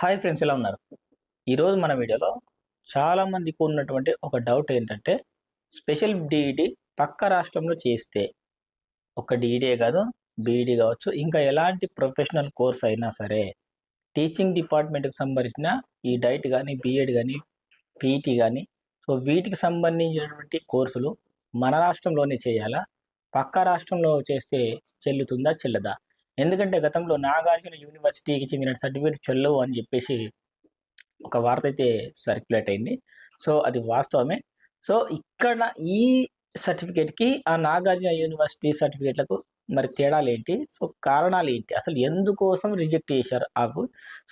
Hi friends ఎలా ఉన్నారు? ఈరోజు మన వీడియోలో చాలామందికి ఉన్నటువంటి ఒక డౌట్ ఏంటంటే స్పెషల్ డిఈడి పక్క రాష్ట్రంలో చేస్తే ఒక డిఈడియే కాదు బీఈడి కావచ్చు ఇంకా ఎలాంటి ప్రొఫెషనల్ కోర్స్ అయినా సరే టీచింగ్ డిపార్ట్మెంట్కి సంబంధించిన ఈ డైట్ కానీ బీఎడ్ కానీ పీఈటీ కానీ సో వీటికి సంబంధించినటువంటి కోర్సులు మన రాష్ట్రంలోనే చేయాలా? పక్క రాష్ట్రంలో చేస్తే చెల్లుతుందా చెల్లదా? ఎందుకంటే గతంలో నాగార్జున యూనివర్సిటీకి చెందిన సర్టిఫికేట్ చెల్లవు అని చెప్పేసి ఒక వార్త అయితే సర్క్యులేట్ అయింది. సో అది వాస్తవమే. సో ఇక్కడ ఈ సర్టిఫికేట్కి ఆ నాగార్జున యూనివర్సిటీ సర్టిఫికేట్లకు మరి తేడాలు ఏంటి సో కారణాలు ఏంటి అసలు ఎందుకోసం రిజెక్ట్ చేశారు ఆకు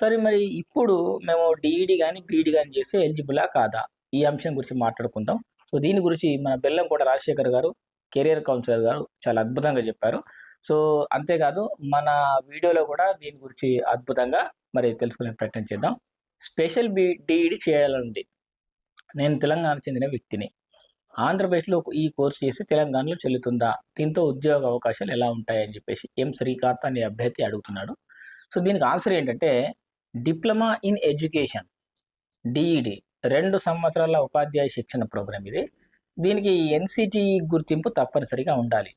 సరే మరి ఇప్పుడు మేము డిఈడి కానీ బీఈడి కానీ చేస్తే ఎలిజిబులా కాదా? ఈ అంశం గురించి మాట్లాడుకుందాం. సో దీని గురించి మన బెల్లం కూడా రాజశేఖర్ గారు కెరియర్ కౌన్సిలర్ గారు చాలా అద్భుతంగా చెప్పారు. సో అంతేకాదు మన వీడియోలో కూడా దీని గురించి అద్భుతంగా మరి తెలుసుకునే ప్రయత్నం చేద్దాం. స్పెషల్ బి డిఈడి చేయాలండి. నేను తెలంగాణ చెందిన వ్యక్తిని. ఆంధ్రప్రదేశ్లో ఈ కోర్సు చేసి తెలంగాణలో చెల్లుతుందా? దీంతో ఉద్యోగ అవకాశాలు ఎలా ఉంటాయని చెప్పేసి ఎం శ్రీకాంత్ అనే అభ్యర్థి అడుగుతున్నాడు. సో దీనికి ఆన్సర్ ఏంటంటే డిప్లొమా ఇన్ ఎడ్యుకేషన్ డిఈడి రెండు సంవత్సరాల ఉపాధ్యాయ శిక్షణ ప్రోగ్రాం ఇది. దీనికి ఎన్సిటి గుర్తింపు తప్పనిసరిగా ఉండాలి.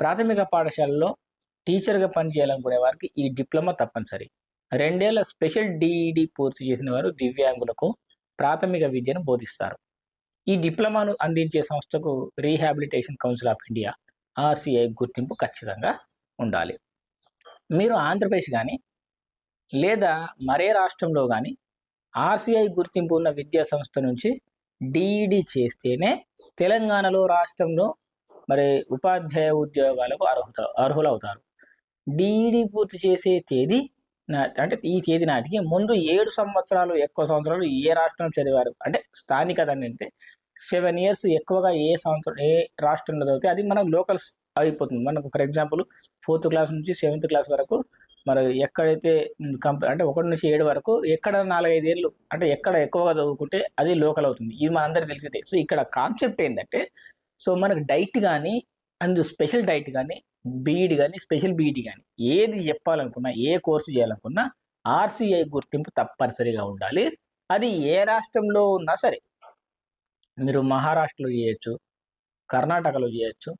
ప్రాథమిక పాఠశాలలో టీచర్గా పనిచేయాలనుకునే వారికి ఈ డిప్లొమా తప్పనిసరి. రెండేళ్ళ స్పెషల్ డిఈడి పూర్తి చేసిన వారు దివ్యాంగులకు ప్రాథమిక విద్యను బోధిస్తారు. ఈ డిప్లొమాను అందించే సంస్థకు rehabilitation council of India RCI గుర్తింపు ఖచ్చితంగా ఉండాలి. మీరు ఆంధ్రప్రదేశ్ కానీ లేదా మరే రాష్ట్రంలో కానీ ఆర్సీఐ గుర్తింపు ఉన్న విద్యా సంస్థ నుంచి డిఈడి చేస్తేనే తెలంగాణలో రాష్ట్రంలో మరి ఉపాధ్యాయ ఉద్యోగాలకు అర్హత అర్హులవుతారు. డిఈడి పూర్తి చేసే తేదీ నా- అంటే ఈ తేదీ నాటికి ముందు ఏడు సంవత్సరాలు ఎక్కువ సంవత్సరాలు ఏ రాష్ట్రం చదివారు? అంటే స్థానికత అంటే సెవెన్ ఇయర్స్ ఎక్కువగా ఏ సంవత్సరం ఏ రాష్ట్రంలో చదివితే అది మనకు లోకల్స్ అయిపోతుంది. మనకు ఫర్ ఎగ్జాంపుల్ ఫోర్త్ క్లాస్ నుంచి సెవెంత్ క్లాస్ వరకు మరి ఎక్కడైతే కంపెనీ అంటే ఒకటి నుంచి ఏడు వరకు ఎక్కడ నాలుగైదు ఏళ్ళు అంటే ఎక్కడ ఎక్కువగా చదువుకుంటే అది లోకల్ అవుతుంది. ఇది మనందరికీ తెలిసిందే. సో ఇక్కడ కాన్సెప్ట్ ఏంటంటే సో మనకు డైట్ కానీ అందు స్పెషల్ డైట్ కానీ బీఈడి కానీ స్పెషల్ బీఈడి కానీ ఏది చెప్పాలనుకున్నా ఏ కోర్సు చేయాలనుకున్నా ఆర్సీఐ గుర్తింపు తప్పనిసరిగా ఉండాలి. అది ఏ రాష్ట్రంలో ఉన్నా సరే. మీరు మహారాష్ట్రలో చేయొచ్చు కర్ణాటకలో చేయొచ్చు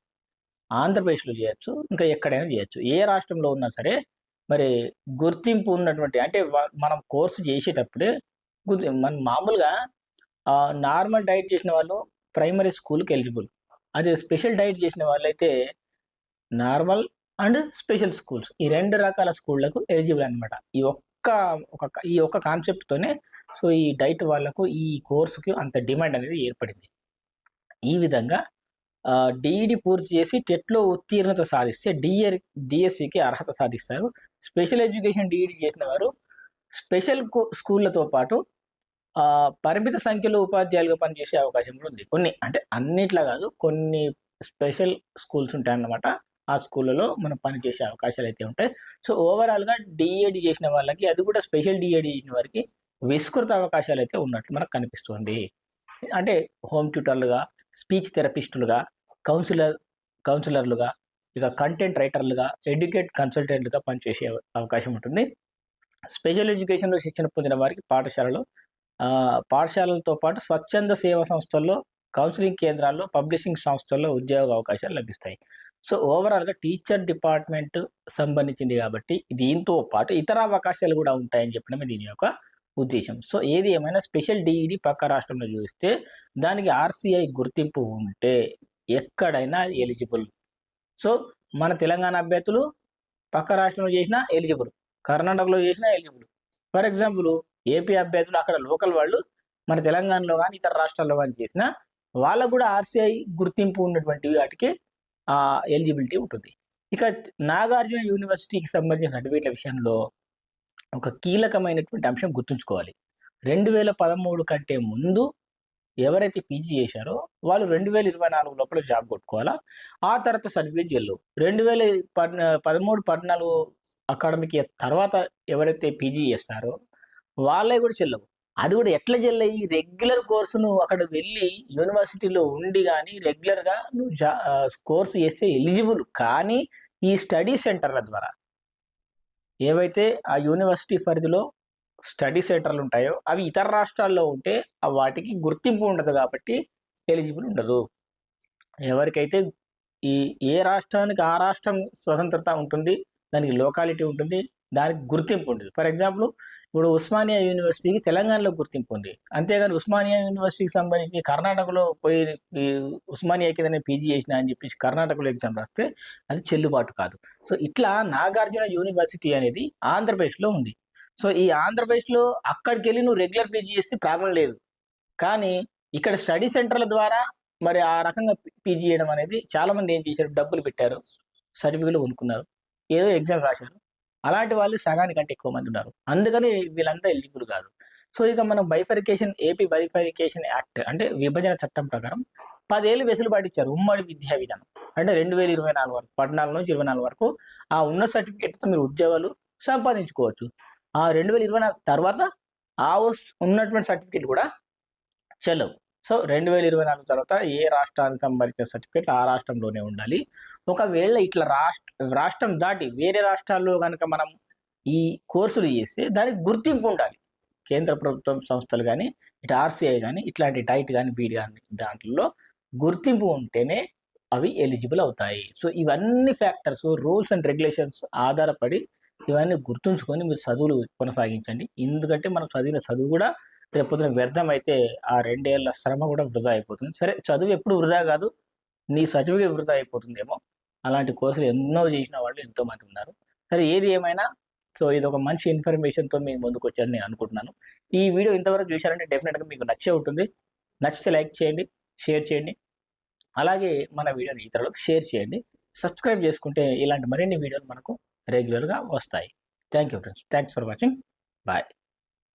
ఆంధ్రప్రదేశ్లో చేయొచ్చు ఇంకా ఎక్కడైనా చేయొచ్చు. ఏ రాష్ట్రంలో ఉన్నా సరే మరి గుర్తింపు ఉన్నటువంటి అంటే మనం కోర్సు చేసేటప్పుడే గుర్తి మనం మామూలుగా నార్మల్ డైట్ చేసిన వాళ్ళు ప్రైమరీ స్కూల్కి ఎలిజిబుల్. అదే స్పెషల్ డైట్ చేసిన వాళ్ళైతే నార్మల్ అండ్ స్పెషల్ స్కూల్స్. ఈ రెండు రకాల స్కూళ్ళకు ఎలిజిబుల్ అనమాట ఈ ఒక్క ఒక ఈ ఒక్క కాన్సెప్ట్తోనే సో ఈ డైట్ వాళ్ళకు ఈ కోర్సుకి అంత డిమాండ్ అనేది ఏర్పడింది. ఈ విధంగా డిఈడి పూర్తి చేసి టెట్లో ఉత్తీర్ణత సాధిస్తే డిఆర్ డిఎస్సికి అర్హత సాధిస్తారు. స్పెషల్ ఎడ్యుకేషన్ డిఈడి చేసిన వారు స్పెషల్ స్కూళ్ళతో పాటు పరిమిత సంఖ్యలో ఉపాధ్యాయులుగా పనిచేసే అవకాశం కూడా ఉంది. కొన్ని అంటే అన్నిట్లా కాదు కొన్ని స్పెషల్ స్కూల్స్ ఉంటాయన్నమాట. ఆ స్కూళ్ళలో మనం పనిచేసే అవకాశాలు అయితే ఉంటాయి. సో ఓవరాల్గా డిఏడి చేసిన వాళ్ళకి అది కూడా స్పెషల్ డిఏడి చేసిన వారికి విస్తృత అవకాశాలు అయితే ఉన్నట్లు మనకు కనిపిస్తుంది. అంటే హోమ్ ట్యూటర్లుగా స్పీచ్ థెరపిస్టులుగా కౌన్సిలర్ కౌన్సిలర్లుగా ఇక కంటెంట్ రైటర్లుగా ఎడ్యుకేట్ కన్సల్టెంట్లుగా పనిచేసే అవకాశం ఉంటుంది. స్పెషల్ ఎడ్యుకేషన్లో శిక్షణ పొందిన వారికి పాఠశాలలో పాఠశాలలతో పాటు స్వచ్ఛంద సేవా సంస్థల్లో కౌన్సిలింగ్ కేంద్రాల్లో పబ్లిషింగ్ సంస్థల్లో ఉద్యోగ అవకాశాలు లభిస్తాయి. సో ఓవరాల్గా టీచర్ డిపార్ట్మెంట్ సంబంధించింది కాబట్టి దీంతో పాటు ఇతర అవకాశాలు కూడా ఉంటాయని చెప్పడమే దీని యొక్క ఉద్దేశం. సో ఏది ఏమైనా స్పెషల్ డిఈడి పక్క రాష్ట్రంలో చూస్తే దానికి ఆర్సీఐ గుర్తింపు ఉంటే ఎక్కడైనా ఎలిజిబుల్. సో మన తెలంగాణ అభ్యర్థులు పక్క రాష్ట్రంలో చేసినా ఎలిజిబుల్. కర్ణాటకలో చేసినా ఎలిజిబుల్. ఫర్ ఎగ్జాంపుల్ ఏపీ అభ్యర్థులు అక్కడ లోకల్ వాళ్ళు మన తెలంగాణలో కానీ ఇతర రాష్ట్రాల్లో కానీ చేసిన వాళ్ళకు కూడా ఆర్సీఐ గుర్తింపు ఉన్నటువంటి వాటికి ఆ ఎలిజిబిలిటీ ఉంటుంది. ఇక నాగార్జున యూనివర్సిటీకి సంబంధించిన సర్టిఫికేట్ల విషయంలో ఒక కీలకమైనటువంటి అంశం గుర్తుంచుకోవాలి. రెండు వేల పదమూడు కంటే ముందు ఎవరైతే పీజీ చేశారో వాళ్ళు రెండు వేల ఇరవై నాలుగు లోపల జాబ్ కొట్టుకోవాలా? ఆ తర్వాత సర్టిఫికేట్ చెల్లు రెండు వేల పద్ పదమూడు పద్నాలుగు అకాడమిక్ తర్వాత ఎవరైతే పీజీ చేస్తారో వాళ్ళే కూడా చెల్లవు. అది కూడా ఎట్లా చెల్లయి? రెగ్యులర్ కోర్సు నువ్వు అక్కడ వెళ్ళి యూనివర్సిటీలో ఉండి కానీ రెగ్యులర్గా నువ్వు జా కోర్సు చేస్తే ఎలిజిబుల్ కానీ ఈ స్టడీ సెంటర్ల ద్వారా ఏవైతే ఆ యూనివర్సిటీ పరిధిలో స్టడీ సెంటర్లు ఉంటాయో అవి ఇతర రాష్ట్రాల్లో ఉంటే వాటికి గుర్తింపు ఉండదు కాబట్టి ఎలిజిబుల్ ఉండదు. ఎవరికైతే ఈ ఏ రాష్ట్రానికి ఆ రాష్ట్రం స్వతంత్రత ఉంటుంది దానికి లోకాలిటీ ఉంటుంది దానికి గుర్తింపు ఉంటుంది. ఫర్ ఎగ్జాంపుల్ ఇప్పుడు ఉస్మానియా యూనివర్సిటీకి తెలంగాణలో గుర్తింపు ఉంది. అంతేగాని ఉస్మానియా యూనివర్సిటీకి సంబంధించి కర్ణాటకలో పోయి ఉస్మానియా కిందనే పీజీ చేసిన అని చెప్పేసి కర్ణాటకలో ఎగ్జామ్ రాస్తే అది చెల్లుబాటు కాదు. సో ఇట్లా నాగార్జున యూనివర్సిటీ అనేది ఆంధ్రప్రదేశ్లో ఉంది. సో ఈ ఆంధ్రప్రదేశ్లో అక్కడికి వెళ్ళి నువ్వు రెగ్యులర్ పీజీ చేస్తే ప్రాబ్లం లేదు. కానీ ఇక్కడ స్టడీ సెంటర్ల ద్వారా మరి ఆ రకంగా పీజీ చేయడం అనేది చాలామంది ఏం చేశారు? డబ్బులు పెట్టారు. సర్టిఫికెట్లు కొనుక్కున్నారు. ఏదో ఎగ్జామ్ రాశారు. అలాంటి వాళ్ళు సగానికంటే ఎక్కువ మంది ఉన్నారు. అందుకని వీళ్ళంతా ఎలిజిబుల్ కాదు. సో ఇక మనం బైఫరికేషన్ ఏపీ బైఫరికేషన్ యాక్ట్ అంటే విభజన చట్టం ప్రకారం పదేళ్ళు వెసులుబాటు ఇచ్చారు ఉమ్మడి విద్యా విధానం. అంటే రెండు వేల ఇరవై నాలుగు వరకు పద్నాలుగు నుంచి ఇరవై నాలుగు వరకు ఆ ఉన్న సర్టిఫికేట్తో మీరు ఉద్యోగాలు సంపాదించుకోవచ్చు. ఆ రెండు వేల ఇరవై నాలుగు తర్వాత ఆ ఉన్నటువంటి సర్టిఫికేట్ కూడా చెల్లవు. సో రెండు వేల ఇరవై నాలుగు తర్వాత ఏ రాష్ట్రానికి సంబంధించిన సర్టిఫికేట్ ఆ రాష్ట్రంలోనే ఉండాలి. ఒకవేళ ఇట్లా రాష్ట్ర రాష్ట్రం దాటి వేరే రాష్ట్రాల్లో కనుక మనం ఈ కోర్సులు చేస్తే దానికి గుర్తింపు ఉండాలి. కేంద్ర ప్రభుత్వం సంస్థలు కానీ ఇటు ఆర్సీఐ కానీ ఇట్లాంటి డైట్ కానీ బీడ్ కానీ దాంట్లో గుర్తింపు ఉంటేనే అవి ఎలిజిబుల్ అవుతాయి. సో ఇవన్నీ ఫ్యాక్టర్స్ రూల్స్ అండ్ రెగ్యులేషన్స్ ఆధారపడి ఇవన్నీ గుర్తుంచుకొని మీరు చదువులు కొనసాగించండి. ఎందుకంటే మనం చదివిన చదువు కూడా రేపొద్దున వ్యర్థం అయితే ఆ రెండేళ్ళ శ్రమ కూడా వృధా అయిపోతుంది. సరే చదువు ఎప్పుడు వృధా కాదు నీ సర్టిఫికేట్ వృధా అయిపోతుందేమో. అలాంటి కోర్సులు ఎన్నో చేసిన వాళ్ళు ఎంతోమంది ఉన్నారు. సరే ఏది ఏమైనా సో ఇది ఒక మంచి ఇన్ఫర్మేషన్తో మీకు ముందుకు వచ్చారని నేను అనుకుంటున్నాను. ఈ వీడియో ఇంతవరకు చూశారంటే డెఫినెట్గా మీకు నచ్చే ఉంటుంది. నచ్చితే లైక్ చేయండి షేర్ చేయండి. అలాగే మన వీడియోని ఇతరులకు షేర్ చేయండి. సబ్స్క్రైబ్ చేసుకుంటే ఇలాంటి మరిన్ని వీడియోలు మనకు రెగ్యులర్గా వస్తాయి. Thank you friends thanks for watching bye